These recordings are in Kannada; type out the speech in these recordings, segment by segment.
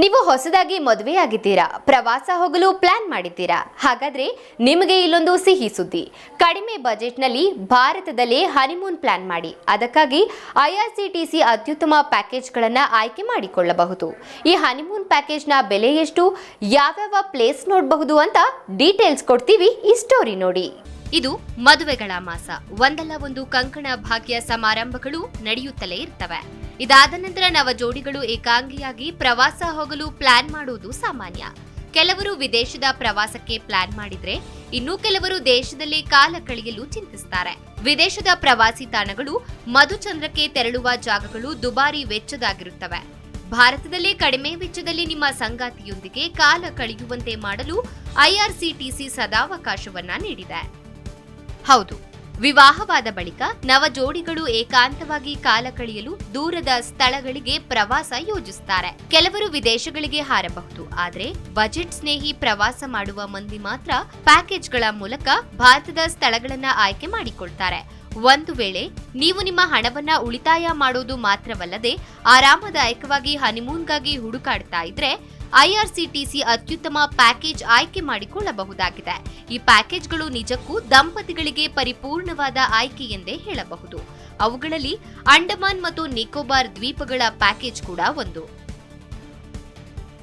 ನೀವು ಹೊಸದಾಗಿ ಮದುವೆಯಾಗಿದ್ದೀರಾ? ಪ್ರವಾಸ ಹೋಗಲು ಪ್ಲಾನ್ ಮಾಡಿದ್ದೀರಾ? ಹಾಗಾದ್ರೆ ನಿಮಗೆ ಇಲ್ಲೊಂದು ಸಿಹಿ ಸುದ್ದಿ. ಕಡಿಮೆ ಬಜೆಟ್ನಲ್ಲಿ ಭಾರತದಲ್ಲೇ ಹನಿಮೂನ್ ಪ್ಲಾನ್ ಮಾಡಿ. ಅದಕ್ಕಾಗಿ ಐಆರ್ಸಿಟಿಸಿ ಅತ್ಯುತ್ತಮ ಪ್ಯಾಕೇಜ್ಗಳನ್ನು ಆಯ್ಕೆ ಮಾಡಿಕೊಳ್ಳಬಹುದು. ಈ ಹನಿಮೂನ್ ಪ್ಯಾಕೇಜ್ನ ಬೆಲೆ ಎಷ್ಟು? ಯಾವ್ಯಾವ ಪ್ಲೇಸ್ ನೋಡಬಹುದು ಅಂತ ಡೀಟೇಲ್ಸ್ ಕೊಡ್ತೀವಿ ಈ ಸ್ಟೋರಿ ನೋಡಿ. ಇದು ಮದುವೆಗಳ ಮಾಸ. ಒಂದಲ್ಲ ಒಂದು ಕಂಕಣ ಭಾಗ್ಯ ಸಮಾರಂಭಗಳು ನಡೆಯುತ್ತಲೇ ಇರ್ತವೆ. ಇದಾದ ನಂತರ ನವ ಜೋಡಿಗಳು ಏಕಾಂಗಿಯಾಗಿ ಪ್ರವಾಸ ಹೋಗಲು ಪ್ಲಾನ್ ಮಾಡುವುದು ಸಾಮಾನ್ಯ. ಕೆಲವರು ವಿದೇಶದ ಪ್ರವಾಸಕ್ಕೆ ಪ್ಲಾನ್ ಮಾಡಿದ್ರೆ, ಇನ್ನು ಕೆಲವರು ದೇಶದಲ್ಲೇ ಕಾಲ ಕಳೆಯಲು ಚಿಂತಿಸ್ತಾರೆ. ವಿದೇಶದ ಪ್ರವಾಸಿ ತಾಣಗಳು ಮಧುಚಂದ್ರಕ್ಕೆ ತೆರಳುವ ಜಾಗಗಳು ದುಬಾರಿ ವೆಚ್ಚದಾಗಿರುತ್ತವೆ. ಭಾರತದಲ್ಲೇ ಕಡಿಮೆ ವೆಚ್ಚದಲ್ಲಿ ನಿಮ್ಮ ಸಂಗಾತಿಯೊಂದಿಗೆ ಕಾಲ ಕಳೆಯುವಂತೆ ಮಾಡಲು ಐಆರ್ಸಿಟಿಸಿ ಸದಾವಕಾಶವನ್ನ ನೀಡಿದೆ. ಹೌದು. ವಿವಾಹವಾದ ಬಳಿಕ ನವ ಜೋಡಿಗಳು ಏಕಾಂತವಾಗಿ ಕಾಲ ಕಳೆಯಲು ದೂರದ ಸ್ಥಳಗಳಿಗೆ ಪ್ರವಾಸ ಯೋಜಿಸುತ್ತಾರೆ. ಕೆಲವರು ವಿದೇಶಗಳಿಗೆ ಹಾರಬಹುದು, ಆದರೆ ಬಜೆಟ್ ಸ್ನೇಹಿ ಪ್ರವಾಸ ಮಾಡುವ ಮಂದಿ ಮಾತ್ರ ಪ್ಯಾಕೇಜ್ಗಳ ಮೂಲಕ ಭಾರತದ ಸ್ಥಳಗಳನ್ನ ಆಯ್ಕೆ ಮಾಡಿಕೊಳ್ತಾರೆ. ಒಂದು ವೇಳೆ ನೀವು ನಿಮ್ಮ ಹಣವನ್ನ ಉಳಿತಾಯ ಮಾಡೋದು ಮಾತ್ರವಲ್ಲದೆ ಆರಾಮದಾಯಕವಾಗಿ ಹನಿಮೂನ್ಗಾಗಿ ಹುಡುಕಾಡ್ತಾ ಇದ್ರೆ ಐಆರ್ಸಿಟಿಸಿ ಅತ್ಯುತ್ತಮ ಪ್ಯಾಕೇಜ್ ಆಯ್ಕೆ ಮಾಡಿಕೊಳ್ಳಬಹುದಾಗಿದೆ. ಈ ಪ್ಯಾಕೇಜ್ಗಳು ನಿಜಕ್ಕೂ ದಂಪತಿಗಳಿಗೆ ಪರಿಪೂರ್ಣವಾದ ಆಯ್ಕೆ ಎಂದೇ ಹೇಳಬಹುದು. ಅವುಗಳಲ್ಲಿ ಅಂಡಮಾನ್ ಮತ್ತು ನಿಕೋಬಾರ್ ದ್ವೀಪಗಳ ಪ್ಯಾಕೇಜ್ ಕೂಡ ಒಂದು.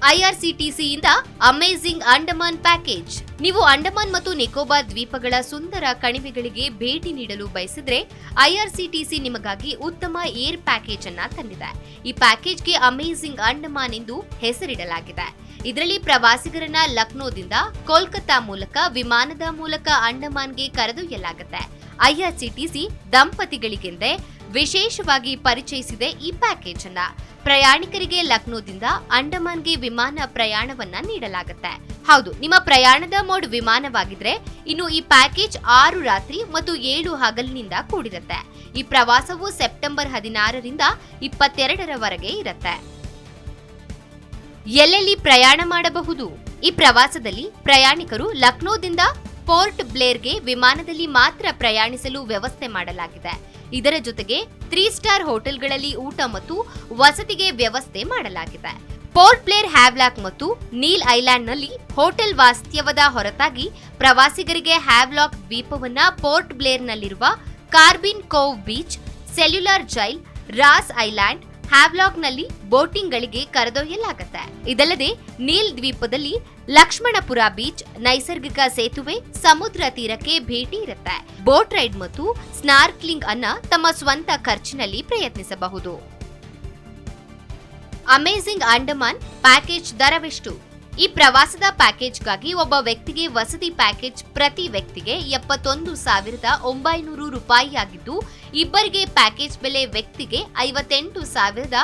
ಐಆರ್ಸಿಟಿಸಿಯಿಂದ ಅಮೇಜಿಂಗ್ ಅಂಡಮಾನ್ ಪ್ಯಾಕೇಜ್. ನೀವು ಅಂಡಮಾನ್ ಮತ್ತು ನಿಕೋಬಾರ್ ದ್ವೀಪಗಳ ಸುಂದರ ಕಣಿವೆಗಳಿಗೆ ಭೇಟಿ ನೀಡಲು ಬಯಸಿದ್ರೆ ಐಆರ್ಸಿಟಿಸಿ ನಿಮಗಾಗಿ ಉತ್ತಮ ಏರ್ ಪ್ಯಾಕೇಜ್ ಅನ್ನ ತಂದಿದೆ. ಈ ಪ್ಯಾಕೇಜ್ಗೆ ಅಮೇಜಿಂಗ್ ಅಂಡಮಾನ್ ಎಂದು ಹೆಸರಿಡಲಾಗಿದೆ. ಇದರಲ್ಲಿ ಪ್ರವಾಸಿಗರನ್ನ ಲಕ್ನೋದಿಂದ ಕೋಲ್ಕತ್ತಾ ಮೂಲಕ ವಿಮಾನದ ಮೂಲಕ ಅಂಡಮಾನ್ಗೆ ಕರೆದೊಯ್ಯಲಾಗುತ್ತೆ. ಐಆರ್ಸಿಟಿಸಿ ದಂಪತಿಗಳಿಗೆಂದೇ ವಿಶೇಷವಾಗಿ ಪರಿಚಯಿಸಿದೆ ಈ ಪ್ಯಾಕೇಜ್ ಅನ್ನ. ಪ್ರಯಾಣಿಕರಿಗೆ ಲಕ್ನೋದಿಂದ ಅಂಡಮಾನ್ಗೆ ವಿಮಾನ ಪ್ರಯಾಣವನ್ನ ನೀಡಲಾಗುತ್ತೆ. ಹೌದು, ನಿಮ್ಮ ಪ್ರಯಾಣದ ಮೋಡ್ ವಿಮಾನವಾಗಿದ್ರೆ ಇನ್ನು ಈ ಪ್ಯಾಕೇಜ್ ಆರು ರಾತ್ರಿ ಮತ್ತು ಏಳು ಹಗಲಿನಿಂದ ಕೂಡಿರುತ್ತೆ. ಈ ಪ್ರವಾಸವು ಸೆಪ್ಟೆಂಬರ್ ಹದಿನಾರರಿಂದ ಇಪ್ಪತ್ತೆರಡರವರೆಗೆ ಇರುತ್ತೆ. ಎಲ್ಲೆಲ್ಲಿ ಪ್ರಯಾಣ ಮಾಡಬಹುದು? ಈ ಪ್ರವಾಸದಲ್ಲಿ ಪ್ರಯಾಣಿಕರು ಲಕ್ನೋದಿಂದ ಪೋರ್ಟ್ ಬ್ಲೇರ್ಗೆ ವಿಮಾನದಲ್ಲಿ ಮಾತ್ರ ಪ್ರಯಾಣಿಸಲು ವ್ಯವಸ್ಥೆ ಮಾಡಲಾಗಿದೆ. ಇದರ ಜೊತೆಗೆ ತ್ರೀ ಸ್ಟಾರ್ ಹೋಟೆಲ್ಗಳಲ್ಲಿ ಊಟ ಮತ್ತು ವಸತಿಗೆ ವ್ಯವಸ್ಥೆ ಮಾಡಲಾಗಿದೆ. ಪೋರ್ಟ್ ಬ್ಲೇರ್ ಹ್ಯಾವ್ಲಾಕ್ ಮತ್ತು ನೀಲ್ ಐಲ್ಯಾಂಡ್ನಲ್ಲಿ ಹೋಟೆಲ್ ವಾಸ್ತವ್ಯದ ಹೊರತಾಗಿ ಪ್ರವಾಸಿಗರಿಗೆ ಹ್ಯಾವ್ಲಾಕ್ ದ್ವೀಪವನ್ನ Port ಬ್ಲೇರ್ನಲ್ಲಿರುವ Corbyn Cove beach, Cellular Jail, Ross Island, ಹ್ಯಾವ್ಲಾಕ್ನಲ್ಲಿ ಬೋಟಿಂಗ್ಗಳಿಗೆ ಕರೆದೊಯ್ಯಲಾಗುತ್ತೆ. ಇದಲ್ಲದೆ ನೀಲ್ ದ್ವೀಪದಲ್ಲಿ ಲಕ್ಷ್ಮಣಪುರ ಬೀಚ್ ನೈಸರ್ಗಿಕ ಸೇತುವೆ, ಸಮುದ್ರ ತೀರಕ್ಕೆ ಭೇಟಿ ಇರುತ್ತೆ. ಬೋಟ್ ರೈಡ್ ಮತ್ತು ಸ್ನಾರ್ಕ್ಲಿಂಗ್ ಅನ್ನ ತಮ್ಮ ಸ್ವಂತ ಖರ್ಚಿನಲ್ಲಿ ಪ್ರಯತ್ನಿಸಬಹುದು. ಅಮೇಜಿಂಗ್ ಅಂಡಮಾನ್ ಪ್ಯಾಕೇಜ್ ದರವೆಷ್ಟು. ಈ ಪ್ರವಾಸದ ಪ್ಯಾಕೇಜ್ಗಾಗಿ ಒಬ್ಬ ವ್ಯಕ್ತಿಗೆ ವಸತಿ ಪ್ಯಾಕೇಜ್ ಪ್ರತಿ ವ್ಯಕ್ತಿಗೆ ಎಪ್ಪತ್ತೊಂದು ಸಾವಿರದ ಒಂಬೈನೂರು ರೂಪಾಯಿಯಾಗಿದ್ದು, ಇಬ್ಬರಿಗೆ ಪ್ಯಾಕೇಜ್ ಬೆಲೆ ವ್ಯಕ್ತಿಗೆ ಐವತ್ತೆಂಟು ಸಾವಿರದ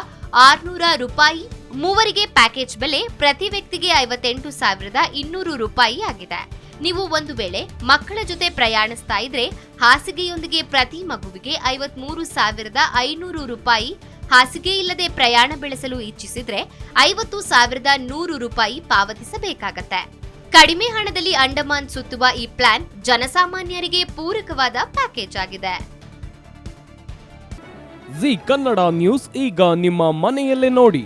ಆರುನೂರ ರೂಪಾಯಿ ಮೂವರಿಗೆ ಪ್ಯಾಕೇಜ್ ಬೆಲೆ ಪ್ರತಿ ವ್ಯಕ್ತಿಗೆ ಐವತ್ತೆಂಟು ಸಾವಿರದ ಇನ್ನೂರು ರೂಪಾಯಿ ಆಗಿದೆ. ನೀವು ಒಂದು ವೇಳೆ ಮಕ್ಕಳ ಜೊತೆ ಪ್ರಯಾಣಿಸ್ತಾ ಇದ್ರೆ ಹಾಸಿಗೆಯೊಂದಿಗೆ ಪ್ರತಿ ಮಗುವಿಗೆ ಐವತ್ಮೂರು ಸಾವಿರದ ಐನೂರು ರೂಪಾಯಿ, ಹಾಸಿಗೆ ಇಲ್ಲದೆ ಪ್ರಯಾಣ ಬೆಳೆಸಲು ಇಚ್ಛಿಸಿದ್ರೆ ಐವತ್ತು ಸಾವಿರದ ನೂರು ರೂಪಾಯಿ ಪಾವತಿಸಬೇಕಾಗತ್ತೆ. ಕಡಿಮೆ ಹಣದಲ್ಲಿ ಅಂಡಮಾನ್ ಸುತ್ತುವ ಈ ಪ್ಲಾನ್ ಜನಸಾಮಾನ್ಯರಿಗೆ ಪೂರಕವಾದ ಪ್ಯಾಕೇಜ್ ಆಗಿದೆ. ಜಿ ಕನ್ನಡ ನ್ಯೂಸ್, ಈಗ ನಿಮ್ಮ ಮನೆಯಲ್ಲೇ ನೋಡಿ.